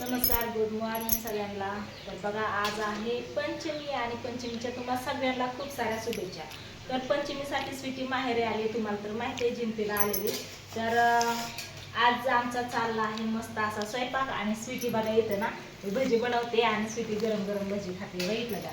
नमस्कार good morning सगळ्यांना. तर बघा आज आहे पंचमी आणि पंचमीच्या तुम्हाला सगळ्यांना खूप साऱ्या शुभेच्छा. तर पंचमीसाठी स्वीटी माहेरे आली तुम्हाला तर माहिती आहे जिंतीला आलेली. तर आज आमचा चालला आहे मस्त असा स्वयंपाक आणि स्वीटी बघा येते ना भजी बनवते आणि स्वीटी गरम गरम भजी खाते. बघितलं का?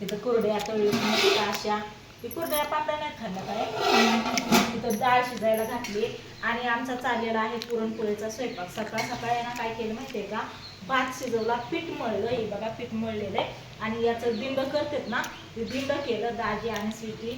तिथं कोरड्या तळी मस्त अशा ती कुरड्या पापड्या नाही खाल्ल्या काय तिथं डाळ शिजायला घातली. आणि आमचा चाललेला आहे पुरणपोळीचा स्वयंपाक. सकाळ सकाळ यांना काय केलं माहितीये का? भात शिजवला पीठ मळलं. हे बघा पीठ मळलेलं आहे. आणि याचं दिंड करतात ना ते दिंड केलं दाजी आणि स्वीटी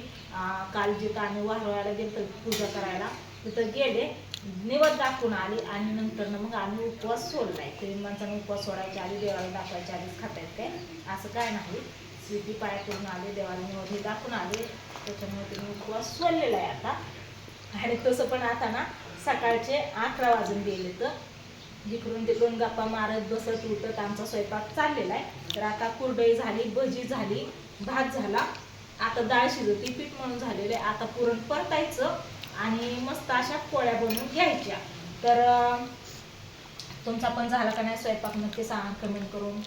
काल जिथं आम्ही वारवायला गेलो पूजा करायला. तिथं गेले निवड दाखवून आली आणि नंतर मग आम्ही उपवास सोडलाय. ते माणसाने उपवास सोडायच्या आधी देवाला दाखवायच्या आधीच खातायत काय असं काय नाही. स्वीटी पाय करून आले देवाला दाखवून आले. त्याच्यामुळे तुम्ही उपवास सोडलेला आहे आता. आणि तसं पण आता ना सकाळचे अकरा वाजून गेले तर जिकडून तिकडून गप्पा मारत बसत उठत आमचा स्वयंपाक चाललेला आहे. तर आता कुरडई झाली भजी झाली भात झाला. आता डाळ शिजवती पीठ म्हणून झालेलं आहे. आता पुरण परतायचं आणि मस्त अशा पोळ्या बनवून घ्यायच्या. तर तुमचा पण झाला का नाही? स्वयंपाक नक्की सांगा कमेंट करून.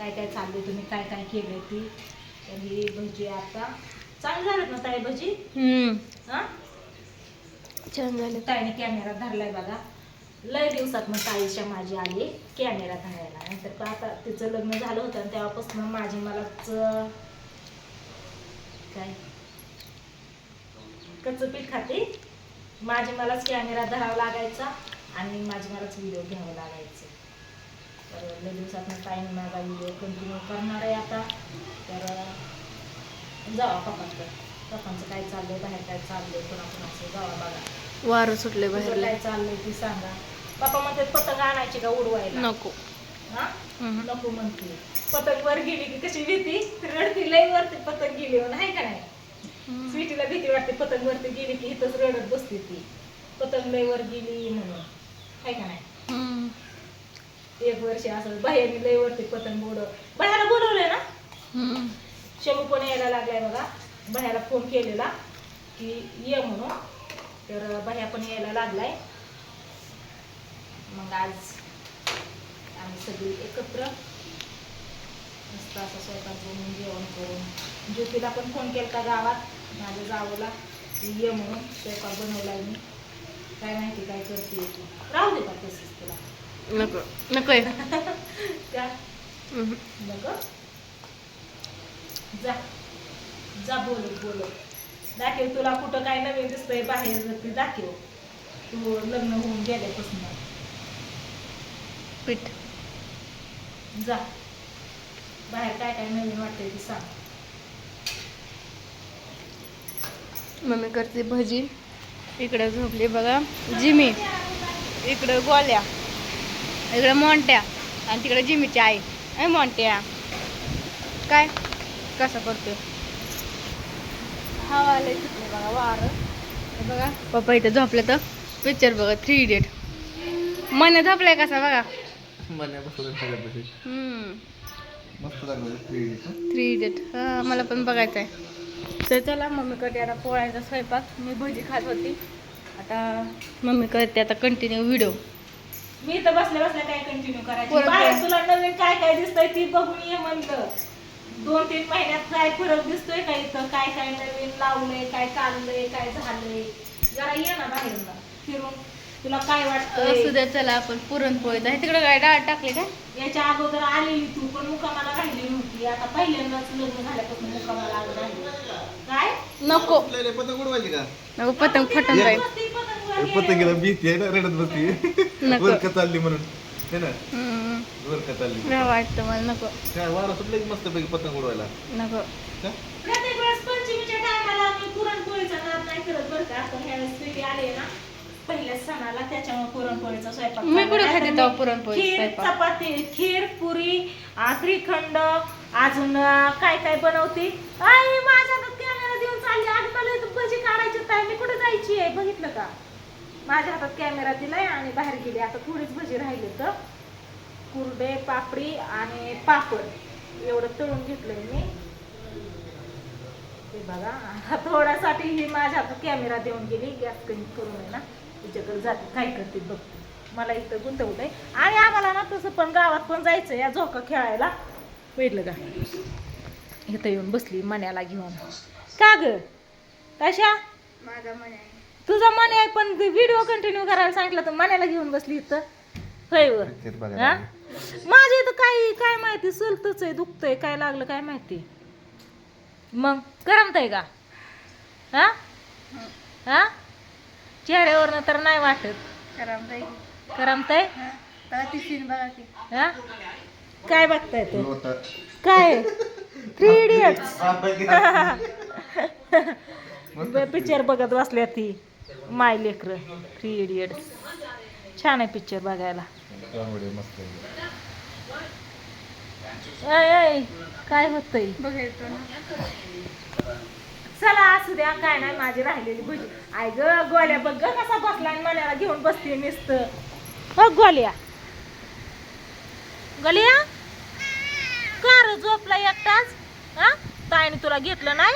काय काय चाललंय तुम्ही काय काय केलंय ती? तर ही भजी आता चांगली झालेत ना ताई भजी? हम्म. हा? छान झालं ताईने कॅमेरा धरलाय बघा. लय दिवसात मग ताईच्या माझी आली कॅमेरा धरायला. नंतर आता तिचं लग्न झालं होतं आणि तेव्हापासून माझी मलाच काय? कच्चं पीठ खाते. माझी मलाच कॅमेरा धरावा लागायचा आणि माझी मलाच व्हिडिओ घ्यावं लागायचं. तर लय दिवसात माझा व्हिडिओ कंटिन्यू करणार आहे आता. तर जावा पप्पांकडे पप्पांचं काय चाललंय बाहेर काय चाललंय कोणाकोणाचं जावा बघा. वारं सुटले बाहेर. काय चाललंय ती सांगा. पप्पा म्हणते पतंग आणायची का उडवायला? नको. हा. नको म्हणते. पतंग वर गेली की कशी भीती? रडती लई वरती पतंग गेली म्हणून आहे का नाही. स्वीटीला भीती वाटते पतंग वरती गेली की इथंच रडत बसते ती. पतंग लई वर गेली म्हणून. आहे का नाही. एक वर्ष असं बाहेर लई वरती पतंग उडव बाहेर बोलवलंय ना. शमू पण यायला लागलाय बघा. बाह्याला फोन केलेला की ये म्हणून. तर बाह्या पण यायला लागलाय. मग आज आम्ही सगळी एकत्र मस्त असं स्वयंपाक बनवून जेवण करून. ज्योतीला पण फोन केला गावात माझ्या जावला ये म्हणून स्वयंपाक बनवलाय मी. काय माहिती काय करते राहू दे का तसंच तुला. नको नको. नको. जा. जा बोलत बोलत दाखव तुला कुठं काय नवीन दिसतंय बाहेर ते दाखव. तू लग्न होऊन गेल्यापासून. पीठ. जा. बाहेर काय काय नवीन वाटतंय ते सांग. मम्मी करते भजी. इकडं झोपली बघा. जिमी. इकडं गोल्या. इकडं मोंट्या. आणि तिकडे जिमीची आई. ए मोंट्या. काय? कसं करतोय हवा सुटले बघा वारं. हे बघा पप्पा इथं झोपले तर पिक्चर बघा थ्री इडियट मन झोपलाय कसा बघा? थ्री इडियट हा मला पण बघायचं आहे तर चला मम्मी करते आता पोळ्याचा स्वयंपाक. मी भजी खात होती. आता मम्मी करते आता कंटिन्यू व्हिडिओ मी इथं बसल्या बसल्या काय कंटिन्यू करायची? बाहेर? तुला नवीन काय काय दिसतंय ती बघून ये म्हणलं. दोन तीन महिन्यात काय फरक दिसतोय का इथं? काय काय नवीन लावलंय काय चाललंय काय झालंय? जरा ये ना बाहेर फिरून. तुला काय असू वाटतंय द्या चला आपण पुरणपोळी आहे. तिकडे काय डाळ टाकली काय? याच्या अगोदर आलेली तू पण मुकामाला राहिली नव्हती. आता पहिल्यांदाच लग्न झाल्यापासून मुकामाला आलं राहिली काय? नको. पतंग उडवायची का? नको पतंग फटून जाईल. पतंगीला भीती आहे ना रडत बसती नको. वर का चालली म्हणून. हे ना? हम्म. वर का चालली. नाही वाटतं मला नको. काय वारा सुटलं की मस्त पैकी पतंग उडवायला? नको. का? प्रत्येक वेळेस पंचमीच्या टायमाला मी पुरणपोळीचा नाद नाही करत बरं का. पण ह्या वेळेस स्वीटी आली ना. पहिल्या सणाला त्याच्यामुळे पुरणपोळीचा स्वयंपाक मी कुठं चालला. खाते नाहीतर तेव्हा मी पुरणपोळीचा खीर स्वयंपाक? चपाती खीर पुरी आ, श्रीखंड अजून काय काय बनवते? आई माझ्या कॅमेरा देऊन चालली. आज मला इथं भजी काढायची ताई. मी कुठे जायची आहे? बघितलं का? माझ्या हातात कॅमेरा दिलाय आणि बाहेर गेली. आता थोडीच भजी राहिली तर कुरडे पापडी आणि पापड. एवढं तळून घेतलंय मी. ते बघा हा थोड्यासाठी ही माझ्या हातात कॅमेरा देऊन गेली. गॅस कमी करून आहे ना तिच्याकडे जाते. काय करते बघते मला इथं गुंतवलंय. आणि आम्हाला ना तसं पण गावात पण जायचं या झोका खेळायला. वेडलं का? इथं येऊन बसली मण्याला घेऊन. का ग? कशा? माझा मण्या तुझा मन आहे पण व्हिडिओ कंटिन्यू करायला सांगितलं तर मण्याला घेऊन बसली इथं. होय व. Picture बघायला हा? लागली. माझ्या इथं काय काय माहिती सुलतच आहे दुखतंय काय लागलं काय माहिती. मग करमतंय का? हा? हा? चेहऱ्यावरनं तर नाही वाटत. करमतंय. बघा ती सीन बघा की हा? काय बघताय ते. काय? थ्री इडियट्स हा, पैकी. पिक्चर बघत बसल्या ती. माय लेकर थ्री इडियट्स छान आहे पिक्चर बघायला. मस्त काय होतंय? चला असू द्या काय नाही माझी राहिलेली भजी. आय ग गोल्या बघ ग कसा बसलाय आणि मण्याला घेऊन बसते नुसतं. हो गोल्या. गोल्या? कार झोपला एकटाच? हा? ताईने तुला घेतलं नाही?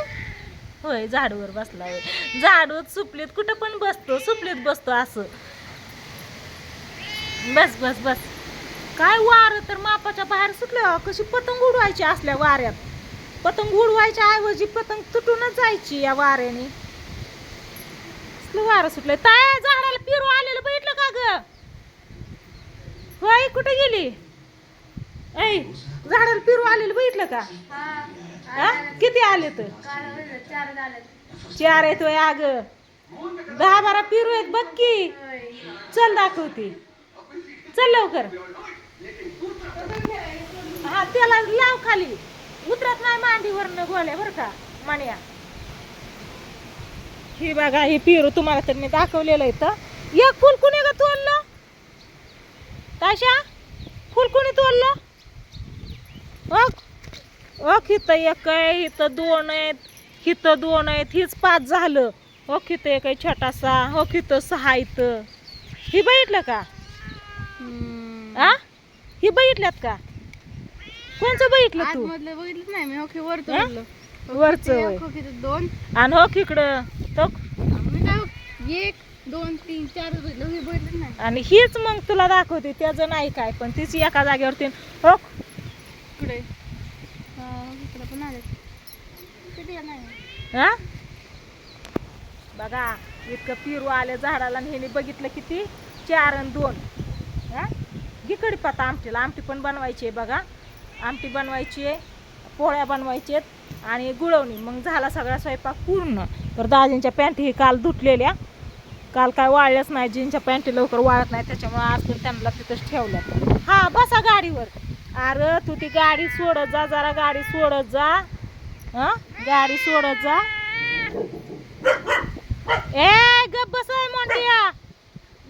होय झाडूवर बसला होय झाडूत सुपलीत कुठं पण बसतो सुपलीत बसतो असं. बस बस बस. काय वारं तर मापाच्या बाहेर सुटलं. कशी पतंग उडवायची असल्या वाऱ्यात. पतंग उडवायच्या ऐवजी पतंग तुटूनच जायची या वाऱ्याने. वारं सुटलंय. ताय झाडाला पिरू आलेलं बघितलं का ग? होय कुठे गेली? ऐ झाडाला पिरू आलेलं बघितलं का? हा? किती आले तर? चार येतोय आहेत अग दहा बारा पिरू आहेत बघ की. चल दाखवते. चल लवकर. हा त्याला लाव खाली. उतरत नाही मांडीवरनं गोल्या बरं का मान्या. ही बघा ही पिरू तुम्हाला तर मी दाखवलेलं इथं एक फुल कुणी ग तोडलं? ताशा फुल कुणी तोडलं? ओक ओक इथं एक आहे इथं दोन आहेत इथं दोन आहेत हीच पाच झालं. ओक इथं एक आहे छोटासा ओक इथं सहा इथं. ही बघितलं का? आ? ही बघितल्यात का? कोणचं बघितलं तू? बघितलं नाही मी ओके वरचं ते दोन. आणि हो इकडं. तो एक दोन तीन चार बघितलं नाही. आणि हीच मग तुला दाखवते त्याचं नाही काय पण तीच एका जागेवरती. हो इकडे हा, इकडे हा? बघा इतकं पिरू आले झाडाला आणि ह्याने बघितलं किती? चार आणि दोन. हा? गिकडी पाता आमटीला. आमटी पण बनवायची आहे बघा. आमटी बनवायची आहे पोळ्या बनवायची आहेत आणि गुळवणी. मग झाला सगळा स्वयंपाक पूर्ण. तर दाजींच्या पॅन्टी ही काल धुतलेल्या. काल काय वाळल्याच नाही. जीनच्या पॅन्टी लवकर वाळत नाही. त्याच्यामुळे आज त्यांना तिथंच ठेवल्या हा बसा गाडीवर. अरे तू ती गाडी सोडत जा जरा गाडी सोडत जा. हा? गाडी सोडत जा. ए गप बस मोंटिया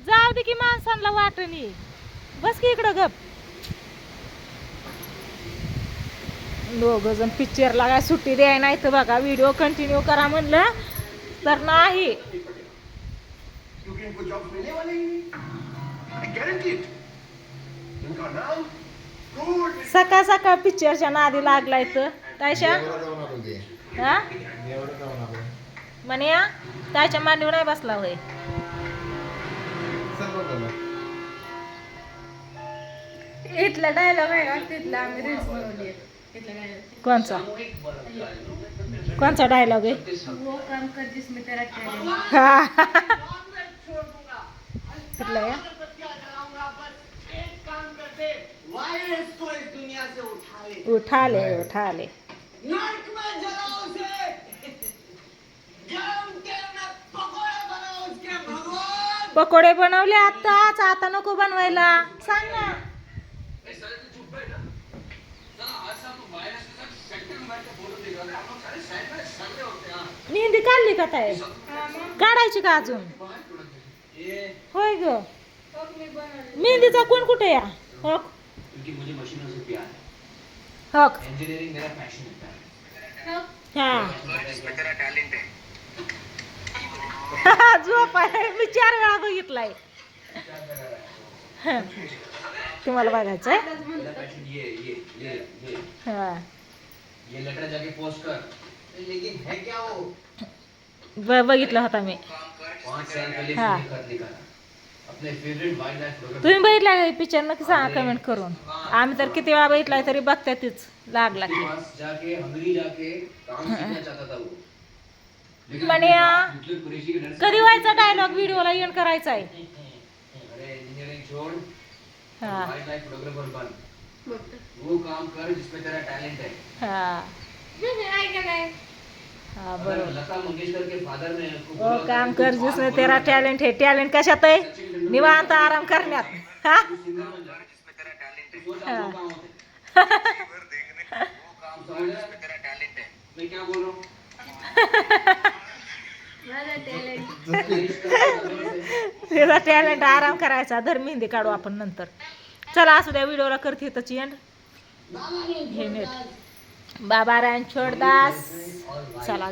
जाऊ दे की माणसांना वाटणी. बस की इकडं गप. दोघ जण पिक्चरला काय सुट्टी द्याय नाही तर बघा. व्हिडिओ कंटिन्यू करा म्हणलं तर नाही. क्योंकि नाम सकाळ सकाळ पिक्चरच्या नादी लागलाय तर तायशा. हा. म्हणे या तायच्या मांडीवर नाही बसला होय. इथला डायलॉग आहे ना तिथला आम्ही रील्स बनवली कोणचा? कोणचा डायलॉग आहे? वो काम कर जिसमें तेरा टैलेंट है. कुठला आहे वायरस को इस दुनिया उठा ले उठाले उठाले. पकोड़े बनवले आताच आता नको बनवायला. सांग ना. मेहंदी काढली का ताई? काढायची का अजून? होय ग. मेहंदीचा कोण कुठे या? हो क्योंकि मुझे मशीनों से प्यार है। हो। इंजीनियरिंग मेरा पैशन है हा। झोप आहे मी चार वेळा बघितलाय. तुम्हाला बघायचं आहे? मेरा पैशन ये ये ये ये. हा. ये लेटर जाके पोस्ट कर. लेकिन है क्या वो? ब- बघितला होता मी. हाँ। तुम्ही बघितला का पिक्चर नक्की सांगा कमेंट करून. आम्ही तर किती वेळा बघितलाय तरी बघताय तीच. लागला के. से कधी व्हायचा डायलॉग व्हिडिओला एंड करायचा आहे हा. वो काम कर जिसमें तेरा टैलेंट है. हा हा बरोबर. बोला काम कर आज तेरा टॅलेंट है टॅलेंट कशात आहे निवांत आराम करण्यात. हा? तेरा टैलेंट है. हाँ। है है हूँ. तिचा आराम करायचा धर मेहंदी काढू आपण नंतर. चला असू द्या व्हिडिओला करते त्याची एंड हे नेट बाबा रानछोडदास. चला.